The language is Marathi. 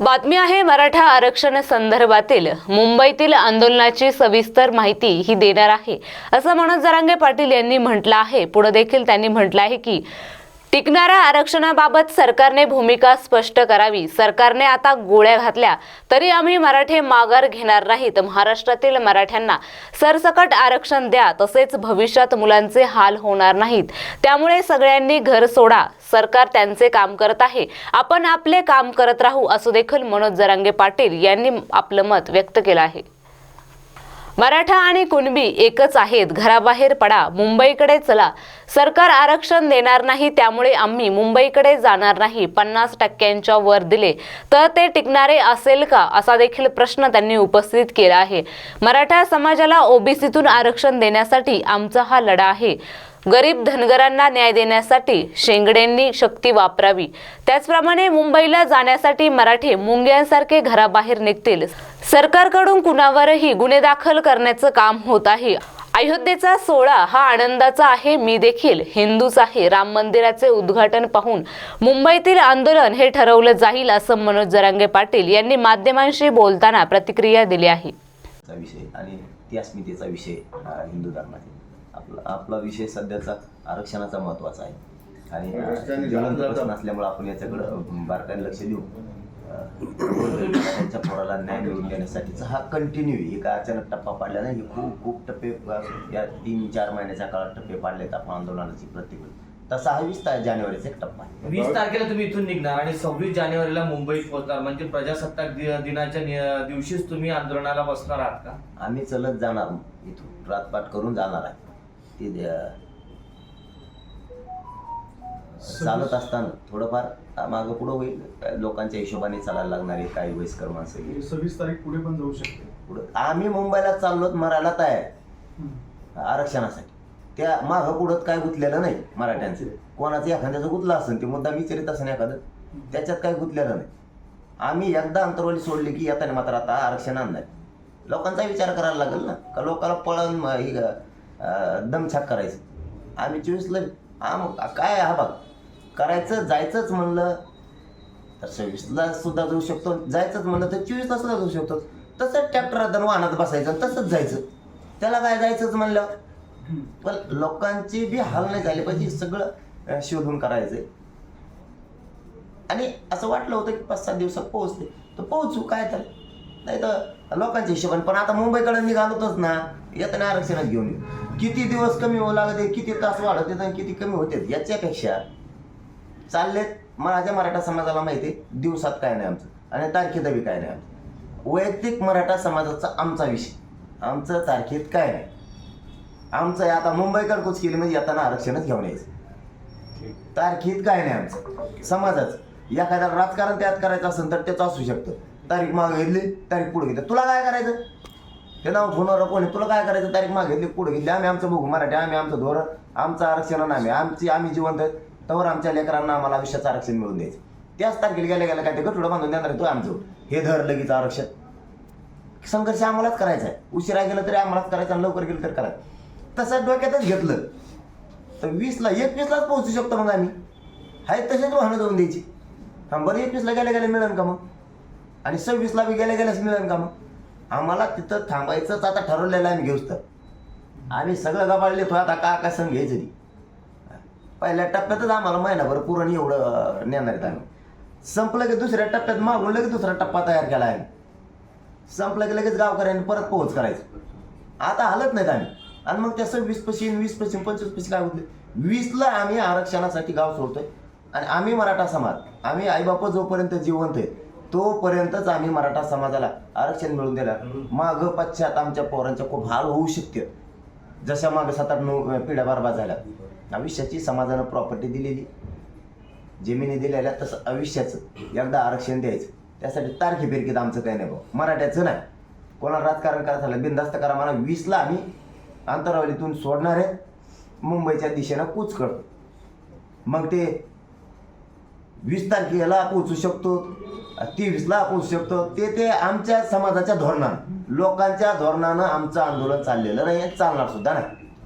बातमी आहे मराठा आरक्षण संदर्भातील मुंबईतील आंदोलनाची सविस्तर माहिती ही देणार आहे. असं मनोज जरांगे पाटील यांनी म्हटलं आहे. पुढे देखील त्यांनी म्हटलं आहे की टिकणाऱ्या आरक्षणाबाबत सरकारने भूमिका स्पष्ट करावी. सरकारने आता गोळ्या घातल्या. तरी आम्ही मराठे माघार घेणार नाहीत. महाराष्ट्रातील मराठ्यांना सरसकट आरक्षण द्या. तसेच भविष्यात मुलांचे हाल होणार नाहीत. त्यामुळे सगळ्यांनी घर सोडा. सरकार त्यांचे काम करत आहे. आपण आपले काम करत राहू असं देखील मनोज जरांगे पाटील यांनी आपलं मत व्यक्त केलं आहे. मराठा आणि कुणबी एकच आहेत. घराबाहेर पडा. मुंबईकडे चला. सरकार आरक्षण देणार नाही त्यामुळे आम्ही मुंबईकडे जाणार नाही. पन्नास टक्क्यांच्या वर दिले. तर ते टिकणारे असेल का? असा देखील प्रश्न त्यांनी उपस्थित केला आहे. मराठा समाजाला ओबीसीतून आरक्षण देण्यासाठी आमचा हा लढा आहे. गरीब धनगरांना न्याय देण्यासाठी शेंगडेंनी शक्ती वापरावी. त्याचप्रमाणे मुंबईला जाण्यासाठी मराठे मुंग्यांसारखे घराबाहेर निघतील. सरकारकडून कुणावरही गुन्हे दाखल करण्याचं काम होत आहे. अयोध्येचा सोहळा हा आनंदाचा आहे. मी देखील हिंदूच आहे. राम मंदिराचे उद्घाटन पाहून मुंबईतील आंदोलन हे ठरवलं जाईल असं मनोज जरांगे पाटील यांनी माध्यमांशी बोलताना प्रतिक्रिया दिली आहे. विषय आणि ती अस्मितेचा विषय हिंदू धर्मातील. आपला आपला विषय सध्याचा आरक्षणाचा महत्त्वाचा आहे. आणि ज्वलंत प्रश्न असल्यामुळे आपण याच्याकडं बारकाईने लक्ष देऊ त्यांच्या पोराला न्याय मिळवून देण्यासाठीचा हा कंटिन्यू एक अचानक टप्पा पाडला नाही हे खूप खूप टप्पे या तीन चार महिन्याच्या काळात टप्पे पाडलेत आपण आंदोलनाची प्रत्येक वेळी. तसा हा वीस तारीख जानेवारीचा एक टप्पा आहे. वीस तारखेला तुम्ही इथून निघणार आणि सव्वीस जानेवारीला मुंबईत पोहोचणार. म्हणजे प्रजासत्ताक दिनाच्या नि- दिवशीच तुम्ही आंदोलनाला बसणार आहात का? आम्ही चलत जाणार इथून. रातपाट करून जाणार आहे. ते द्या- चालत असताना थोडंफार मागं पुढं होईल. लोकांच्या हिशोबाने चालायला लागणार आहे काही वयस्कर माणसं येईल. सव्वीस तारीख पुढे पण जाऊ शकते. पुढं आम्ही मुंबईला चाललोत मरायला तयार. आरक्षणासाठी. त्या मागं पुढं काय गुंतलेलं नाही मराठ्यांचं. कोणाचं एखाद्याचं गुंतलं असेल ते मुद्दा विचारित असेल एखादं त्याच्यात काय गुंतलेलं नाही. आम्ही एकदा अंतरवली सोडली की येताना मात्र आता आरक्षण आणणार. लोकांचा विचार करायला लागेल ना. का लोकांना पळण दमछाक करायचं. आम्ही चोवीसला आम काय हा बघ करायचं जायचंच म्हणलं तर सव्वीसला सुद्धा जाऊ शकतो जायचंच म्हणलं तर चोवीसला सुद्धा जाऊ शकतो. तसंच ट्रॅक्टर वाहनात बसायचं तसंच जायचं. त्याला काय जायचंच म्हणलं? पण लोकांची बी हाल नाही झाले पाहिजे हे सगळं शोधून करायचंय आणि असं वाटलं होतं की पाच सात दिवसात पोहोचते. तर पोहोचू काय तर. नाही तर लोकांच्या हिशोबाने. पण आता मुंबईकडे निघालोतच ना येताना आरक्षणात घेऊन येऊ. किती दिवस कमी होऊ लागते किती तास वाढत आणि किती कमी होते याच्यापेक्षा चाललेत माझ्या मराठा समाजाला माहिती आहे दिवसात काय नाही आमचं आणि तारखेत बी काय नाही आमचं. वैयक्तिक मराठा समाजाचा आमचा विषय. आमचं तारखेत काय नाही. आमचं आता मुंबईकर कुच केली म्हणजे येताना आरक्षणच घेऊन यायचं. तारखेत काय नाही आमचं. समाजाचं. एखाद्याला राजकारण त्यात करायचं असेल तर त्याचं असू शकतं. तारीख मागे घेतली तारीख पुढे घेतली. तुला काय करायचं? हे नाव फोनवर कोणी. तुला काय करायचं? तारीख मागे घेतली पुढे घेतली. आम्ही आमचं बघू मराठी आम्ही आमचं धोरण आमचं आरक्षण आम्ही आमची आम्ही जिवंत तवर आमच्या लेकरांना आम्हाला आयुष्याचं आरक्षण मिळून द्यायचं. त्याच तारखेला गेल्या गेल्या काय ते गठुडं बांधून देणार तो आमचं. हे धर लगेच आरक्षण. संघर्ष आम्हालाच करायचा आहे. उशिरा गेलं तरी आम्हालाच करायचा आणि लवकर गेलं तर करायचं. तसं डोक्यातच घेतलं. तर वीसला एकवीसलाच पोहोचू शकतो मग आम्ही. हाय तसेच वाहनं जाऊन द्यायची. हां बरं एकवीसला गेल्या गेल्या मिळेल का मग? आणि सव्वीसला बी गेल्या गेल्याच मिळेल का मग? आम्हाला तिथं थांबायचंच आता ठरवलेलं आहे आम्ही घेऊच तर. आम्ही सगळं गबाळले तो आता का काय संघ घ्यायचं ती. पहिल्या टप्प्यातच आम्हाला महिनाभर पुरण एवढं नेणार आहेत आम्ही. संपलं की दुसऱ्या टप्प्यात मागून लगेच दुसरा टप्पा तयार केला आहे. संपलं की लगेच गावकऱ्यांनी परत पोहोच करायचं. आता हलत नाहीत आम्ही. आणि मग त्याचं वीस पशी वीस पशी पंचवीस पशी काय होते वीसला आम्ही आरक्षणासाठी गाव सोडतोय. आणि आम्ही मराठा समाज. आम्ही आईबापा जोपर्यंत जिवंत आहेत तोपर्यंतच आम्ही मराठा समाजाला आरक्षण मिळवून दिलं. मागं पश्चात आमच्या पोरांच्या खूप हाल होऊ शकते. जशा मागं सात आठ नऊ पिढ्या बरबाद झाल्या. आयुष्याची समाजानं प्रॉपर्टी दिलेली. जमिनी दिलेल्या तसं आयुष्याचं एकदा आरक्षण द्यायचं. त्यासाठी तारखे फिरकीत आमचं काही नाही भाऊ. मराठ्याचं नाही. कोणाला राजकारण करायचं झालं बिंदास्त करा मला वीसला आम्ही अंतरावलीतून सोडणार आहे. मुंबईच्या दिशेनं कूच करतो. मग ते वीस तारखेला पोहोचू शकतो. तेवीसला आपण शकतो. ते ते आमच्या समाजाच्या धोरणानं लोकांच्या धोरणानं आमचं आंदोलन चाललेलं नाही चालणार सुद्धा नाही.